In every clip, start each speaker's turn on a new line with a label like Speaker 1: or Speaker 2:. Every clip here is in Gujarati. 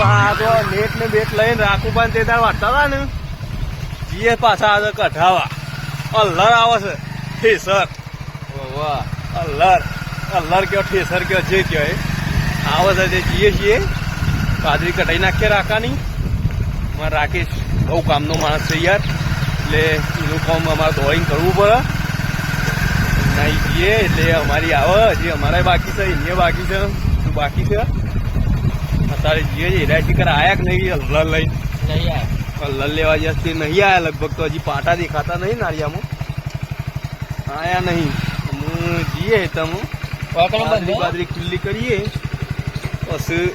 Speaker 1: પા તો નેટ ને બેટ લઈને રાખું પણ તે તાર વાંચતા હતા જીએ પાછા આજે કઢાવા અલ્લર આવે છે ઠેસર
Speaker 2: વાહ
Speaker 1: અલ્લર અલ્લર કયો ઠેસર કયો જે કયો એ આવે તે જીએ છીએ બાજરી કઢાઈ નાખીએ રાખવાની મારે રાખીશ બહુ કામનો માણસ છે યાર એટલે એનું કામ અમારે ડ્રોઈંગ કરવું પડે નહીં જઈએ એટલે અમારી આવે જે અમારે બાકી છે એને બાકી છે બાકી છે અત્યારે જીએ એના શિખર આયા કે નહીં? લલ લઈને.
Speaker 2: નહીં આયા.
Speaker 1: લલ લેવા જશે નહીં આયા લગભગ તો હજી પાટા દેખાતા નહીં નાળિયામાં આયા નહીં. હું જઈએ તમે.
Speaker 2: બાદરી
Speaker 1: બાજરી ખુલ્લી કરીએ. પછી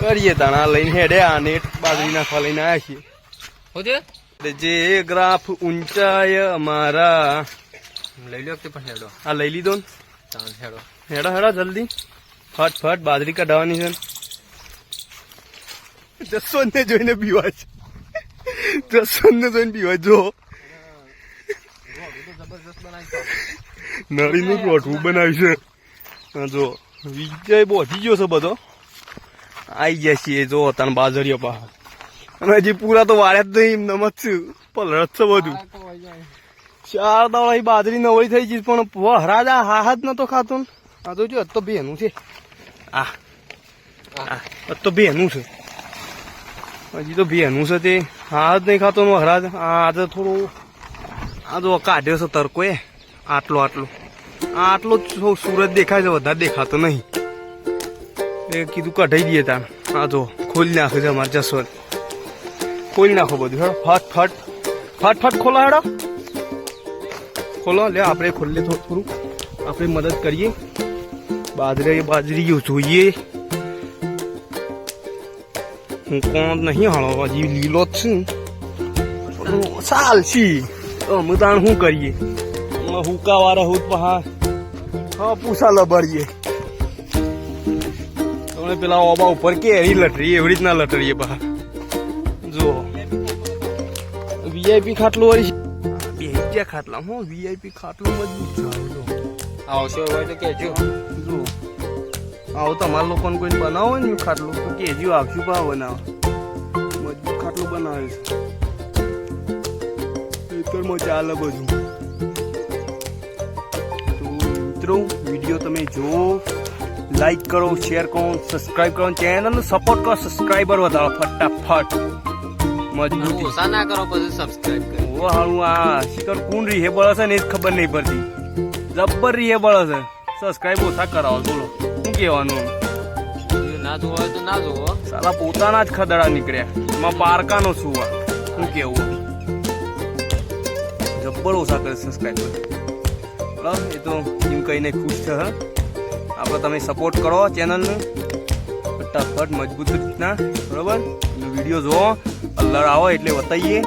Speaker 1: કરીએ તાણા. લઈને હેડે આને બાજરી નાખવા લઈને આવ્યા છીએ.
Speaker 2: હું
Speaker 1: જે ગ્રાફ ઊંચાય અમારા.
Speaker 2: લઈ લો તે પણ હેડો.
Speaker 1: આ લઈ લીધો ને.
Speaker 2: હેડો.
Speaker 1: હેડો હેડો જલ્દી. ફટ ફટ બાજરી કઢાવવાની છે. જસવંત ને જોઈને પીવા છે. જસવંત ને જોઈને પીવા જો. નળીનું રોઠવું બનાવ્યું છે. જો, વિજય પહોંચી ગયો છે બધો. આઈ ગયા છીએ, જો, તને બાજરીઓ પહાડ અને હજી પૂરા તો વાળ્યા જ નહીં નમત છે. પલરત છે બધું. ચાર દાડા બાજરી નવળી થઈ ગઈ પણ વહરાજ આ હા જ નતો ખાતો આ તો જો તો બેનું છે. આ તો બેનું છે. હજી તો બેનું છે તે. હા જ નહીં ખાતો મહારાજ આજે થોડું, આ જો કાઢ્યો છે તરકો એ. આટલો આટલો. આટલો જ સુ- સુરજ દેખાય છે, વધારે દેખાતો નહીં. એ કીધું કઢાઈ દઈએ તા આ જો ખોલી નાખે છે અમારે જસવંત. ખોલી નાખો બધું. હેડો, ફટ ફટ. ફટ ફટ ખોલો, હેડો. ખોલો, લે, આપણે ખોલીએ થોડું થોડું. આપણે મદદ કરીએ. બાજરી બાજરી જોઈએ. કોણ નહીં હાલો હજી લીલો જ છું. સાલ છી અમે તાણ શું કરીએ? હુકા વાળા હું પહા હા પૂછા લબડીએ તમે પેલા ઓબા ઉપર કેરી લટરીએ એવી રીતના લટરીએ બહાર. જો વીઆઈપી ખાટલો વળી બે ત્યાં ખાટલા હું વીઆઈપી ખાટલું મજબૂત છે.
Speaker 2: આવશે હોય તો કહેજો.
Speaker 1: જો આવો તમારા લોકોને કોઈને બનાવો ને ખાટલો તો કેજો આપશું પા બનાવો? મજબૂત ખાટલો બનાવે છે. ખેતરમાં ચાલે બધું તો મિત્રો વીડિયો તમે જુઓ લાઈક કરો શેર કરો સબસ્ક્રાઇબ કરો ચેનલને સપોર્ટ કરો સબસ્ક્રાઇબર વધારો ફટાફટ. મજબૂત.
Speaker 2: ઓછા ના કરો પછી સબસ્ક્રાઇબ કરો.
Speaker 1: ઓ હારું આ શિખર કોણ રીહેબળ હશે ને એ જ ખબર નહીં પડતી. જબ્બર રીહેબળ હશે સબસ્ક્રાઇબ ઓછા કરાવો બોલો. કહેવાનું
Speaker 2: ના જોવો તો ના જોવો.
Speaker 1: સાલા પોતાના જ ખદડા નીકળ્યા. એમાં પારકાનો છું આ. શું કેવું? જબ્બર ઓછા કરે સબસ્ક્રાઈબર બરાબર? એ તો એમ કહીને ખુશ છે હા. આપણે તમે સપોર્ટ કરો ચેનલને ફટાફટ મજબૂત રીતના. બરાબર? વીડિયો જોવો અલ્લર આવો એટલે બતાવીએ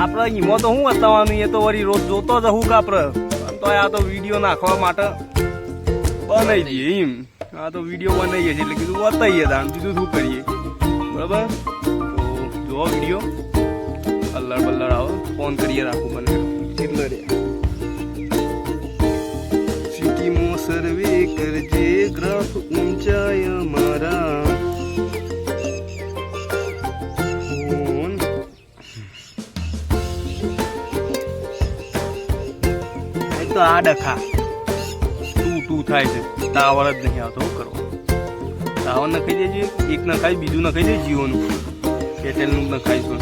Speaker 1: આપણે ઈમો તો શું બતાવવાનું? એ તો વળી રોજ જોતો જ હું કાપરે તો આ તો વીડિયો નાખવા માટે બનાવી દઈએ એમ. આ તો વીડિયો બનાવીએ છીએ એટલે કીધું બતાવીએ તાણ. બીજું શું કરીએ? બરાબર? તો જોવો વીડિયો અલ્લડ બલ્લડ આવો. ફોન કરીએ રાખું મને. કેટલો રે? સિટીમાં સર્વે કરજે ગ્રાફ ઊંચાય મારા. તો આ ડખા ટુ થાય છે. ટાવર જ નહીં આવતો શું કરવાનું ટાવર નખાઈ દેજે એક નખાય બીજું નખાઈ દે જીઓનું એરટેલનું નખાઈશું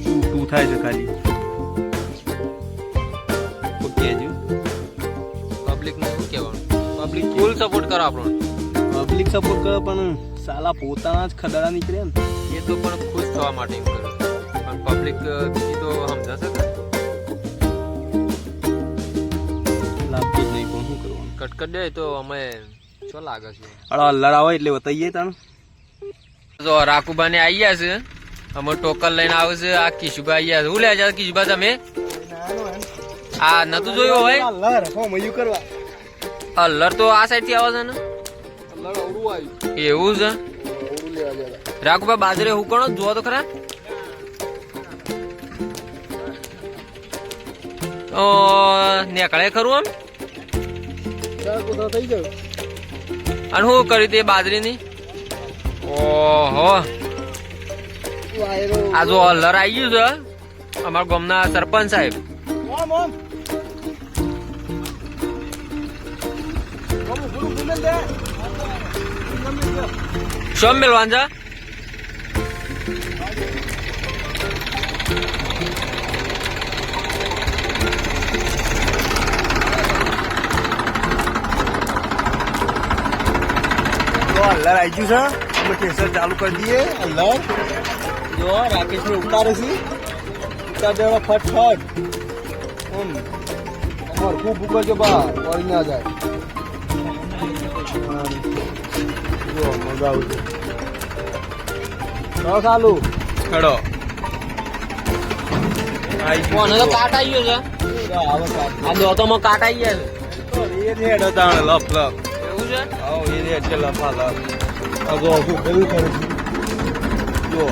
Speaker 1: ટુ ટુ થાય છે ખાલી. ઓકે જો
Speaker 2: પબ્લિક શું કહેવાનું? પબ્લિક ફૂલ સપોર્ટ કરો આપણો
Speaker 1: પબ્લિક સપોર્ટ કરે પણ સાલા પોતાના જ ખદડા નીકળે ને.
Speaker 2: એ તો પણ ખુશ થવા માટે એમ કરે. પણ પબ્લિક બીજી તો સમજાશે કટકટ દે તો અમે શું લાગે છે?
Speaker 1: અડા અલ્લર આવે એટલે બતાવીએ તાણ.
Speaker 2: જો રાખુબાને આવી ગયા છે. અમે ટોકન લઈને આવે છે. આ કિશુભા આવી ગયા છે. હું લે કિશુભા તમે? આ નતું જોયું હોય?
Speaker 1: અલ્લર હો મયું કરવા.
Speaker 2: અલ્લર તો આ સાઈડથી આવે છે ને?
Speaker 1: અલ્લર અવડું આવ્યું
Speaker 2: એવું છે?
Speaker 1: અવડું લેવા જતા.
Speaker 2: રાખુબા બાજરે હું કરો જોવો તો ખરા. ઓ નીકળે ખરું આમ? અને શું કર્યું તે બાજરીની? ઓહો. આ જો આવી ગયું છે અમારા ગામના સરપંચ સાહેબ. શું મેળવાનું છે?
Speaker 1: તો હલ્લર આવી ગયું છે. અમે કેસર ચાલુ કરી દઈએ. હલ્લર જો રાકેશ ઉતારે છે. ઉતાર દેવા ફટફટ. હમ. અમાર ખૂબ ભૂકો છે બા. પડી ના જાય. જો મજા આવશે તો ચાલુ. હેડો
Speaker 2: કોને તો કાટ આવી ગયો છે. આ દોતોમાં કાટ આવી ગયા
Speaker 1: છે. એ જ હેડો તાણે લપ લપ.
Speaker 2: છે?
Speaker 1: આવો એ રેટ છે. લફા લપ આ જો શું કેવું કરે છે જો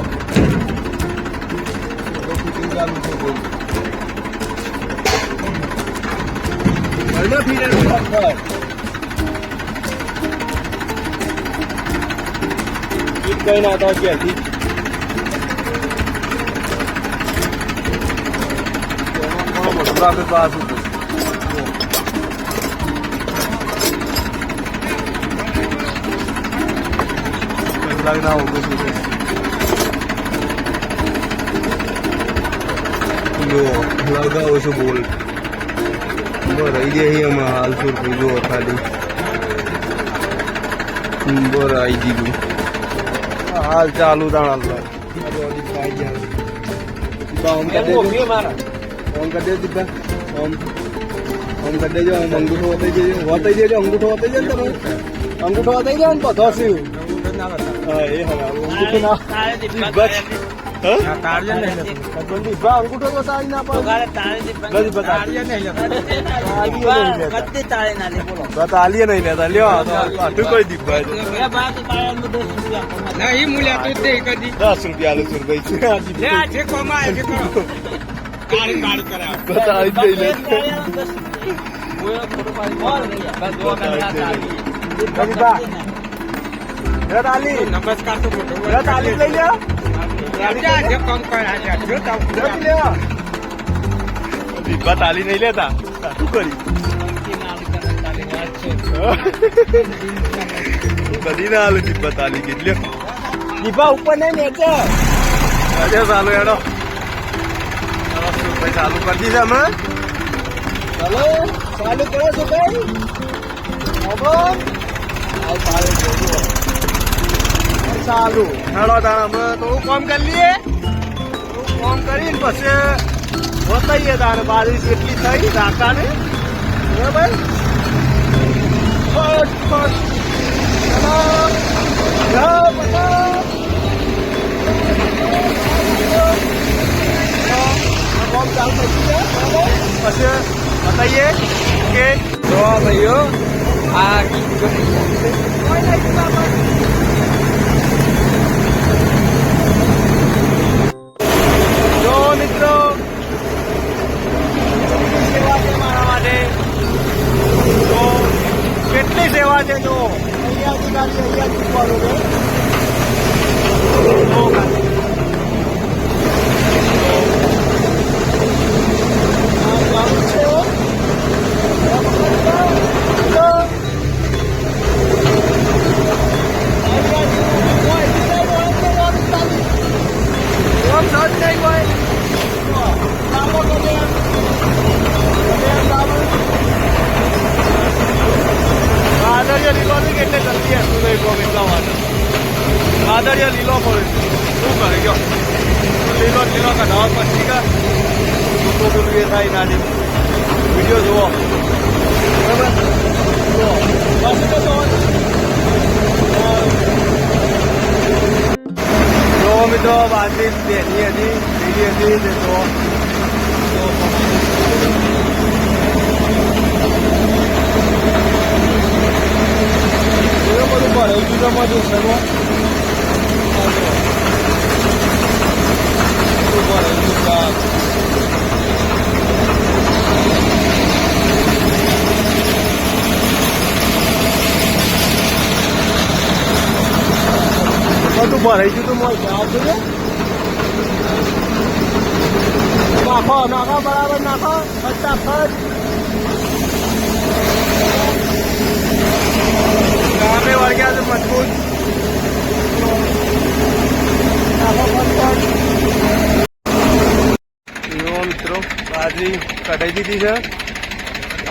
Speaker 1: કઈ ના તો ક્યાંથી ઘણો મોટો કેટલાક ના ઉભું છું. જો લગાવો છો બોલ. રહી અહીં હમણાં હાલ સુર થઈ જો ખાલી. બર આવી ગયું. હાલ ચાલુ તાણ હાલ. ઓમ કરી દેજો. દીપા ઓમ. ઓમ કરી દેજો અંગૂઠો વતાઈ દેજો. વતાઈ દેજો, અંગૂઠો વતાઈ દેજો ને તમે. અંગૂઠો વતાઈ જાય ને બધો શું એ તાલીએ નહીં લેતા. લ્યો આટલું કોઈ દીપા દસ રૂપિયા છું ભાઈ છે આ દીપા. બતાવી જ નહીં લેતા. દીપા લે તાલી
Speaker 3: નમસ્કાર તો મોટો
Speaker 1: લે તાલી લઈ લે દીપા તાલી નહીં લેતા. શું કરી? બધી ના આલુ દીપા તાલી કેટલી દીપા ઉપર નહીં નીચે ચાલુ એડો ચાલુ કરી દીધા અમે ચાલો ચાલુ કરો સુરભાઈ આવો. આવ ચાલુ ચાલુ. હેડો તાણ અમે થોડું કામ કરી લઈએ? થોડું કામ કરીને પછી વતાઈએ તારે બાજરી જેટલી થઈ ઢાકાને બરાબર? ફટ ફટ કેટલી સેવા છે જો અહીંયાથી ખાલી અહીંયાથી ઉપાડું છે જો ખાલી. આ ચાલુ છે હો. જો. અહીંયાથી હોય, બીજા હોય તો હોય ચાલુ. ઓમ સજ નહીં હોય ચાલો ગમે એમ. ગમે એમ ચાલો. વાદળિયો લીલો નહીં એટલે જલ્દી હસતું નહીં કોમ એટલા માટે? વાદળિયો લીલો પડે શું કરે ગયો લીલો લીલો કઢાવ પછી કા તો એ થાય નાની વીડિયો જુઓ. બરાબર? જુઓ. બસ તો જુઓ. મિત્રો બાંધી બેની હતી બીજી હતી, તે agora, eu digo a uma dessa agora. Agora, eu digo a... Quando bora, aí tudo mais na né? para nakho, barabar nakho, basta fudge. મજબૂત એવો મિત્રો બાજરી કઢાઈ દીધી છે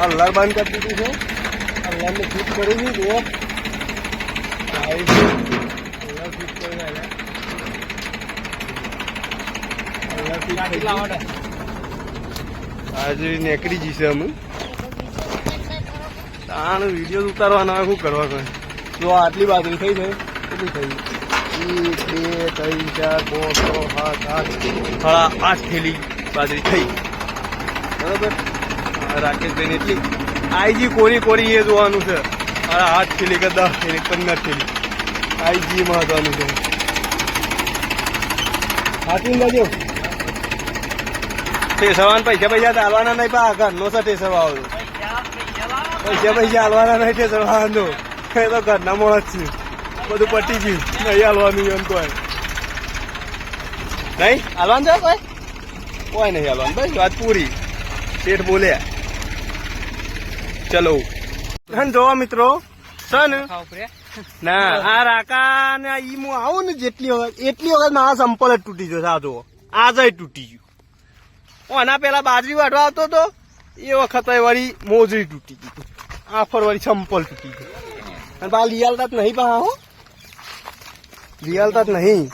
Speaker 1: હલ્લાર બંધ કરી દીધી છે હલ્લારને ફિટ કરી દીધી છે. હલ્લાર ફિટ કરી. હલ્લાર ફિટ ગયું. નીકળી જશે અમે તાણ વીડિયો ઉતારવાના શું કરવા કોઈ જો આટલી બાજરી થઈ છે કેટલી થઈ? એક બે ત્રણ ચાર છ સાત આઠ સાડા આઠ થેલી બાજરી થઈ. બરોબર? હા, રાકેશભાઈ એટલી આઈજી કોરી કોરી એ જોવાનું છે. સાડા આઠ થેલી કે દસ થેલી પંદર થેલી. આઈજી મહત્વનું છે. હાથી લેજો ટેસવાન પૈસા પૈસા તો હાલવાના નહીં પા ઘરનો છે આવ્યો પૈસા પૈસા હાલવાના નહીં ટેસવાનો એ તો ઘરના માણસ છે બધું પટી ગયું. નહીં હાલવાનું એમ કોઈ નહીં? હાલવાનું છે કોઈ? કોઈ નહીં હાલવાનું. બસ વાત પૂરી. શેઠ બોલ્યા. ચલો. ધન જોવા મિત્રો. સન. ના આ રાકા ને ઈ હું આવું ને જેટલી વખત એટલી વખત મારા સંપલ જ તૂટી ગયો આ જુઓ. આજ તૂટી ગયું. હું આના પેલા બાજરી વાઢવા આવતો હતો એ વખતે વળી મોજરી તૂટી ગઈ. આફર ફર વળી સંપલ તૂટી ગઈ અને બા લિયાલતા જ નહીં પા હો લિયાલતા જ નહીં.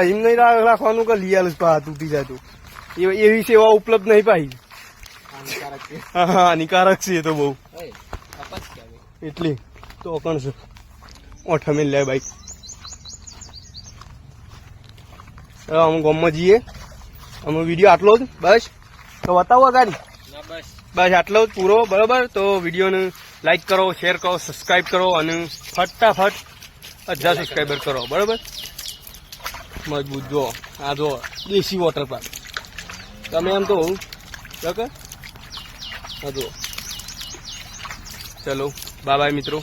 Speaker 1: એમ નહીં રાખવાનું કે લિયાલ જ પા તૂટી જતું એ- એવી સેવા ઉપલબ્ધ નહીં પાઈ હાનિકારક છે. તો બહુ. એટલી. તો પણ છે ઓઠ લે બાઈક અમે ગામમાં જઈએ. અમે વીડિયો આટલો જ બસ. તો બતાવો ગાડી.
Speaker 2: બસ.
Speaker 1: બસ આટલો જ પૂરો બરોબર? તો વિડીયોને લાઈક કરો શેર કરો સબસ્ક્રાઈબ કરો અને ફટાફટ હજાર સબસ્ક્રાઈબર કરો. બરાબર? મજબૂત. જો આ જો દેશી વોટર પાર્ક તમે એમ તો ઓકે હા જુઓ. ચલો બાય બાય મિત્રો.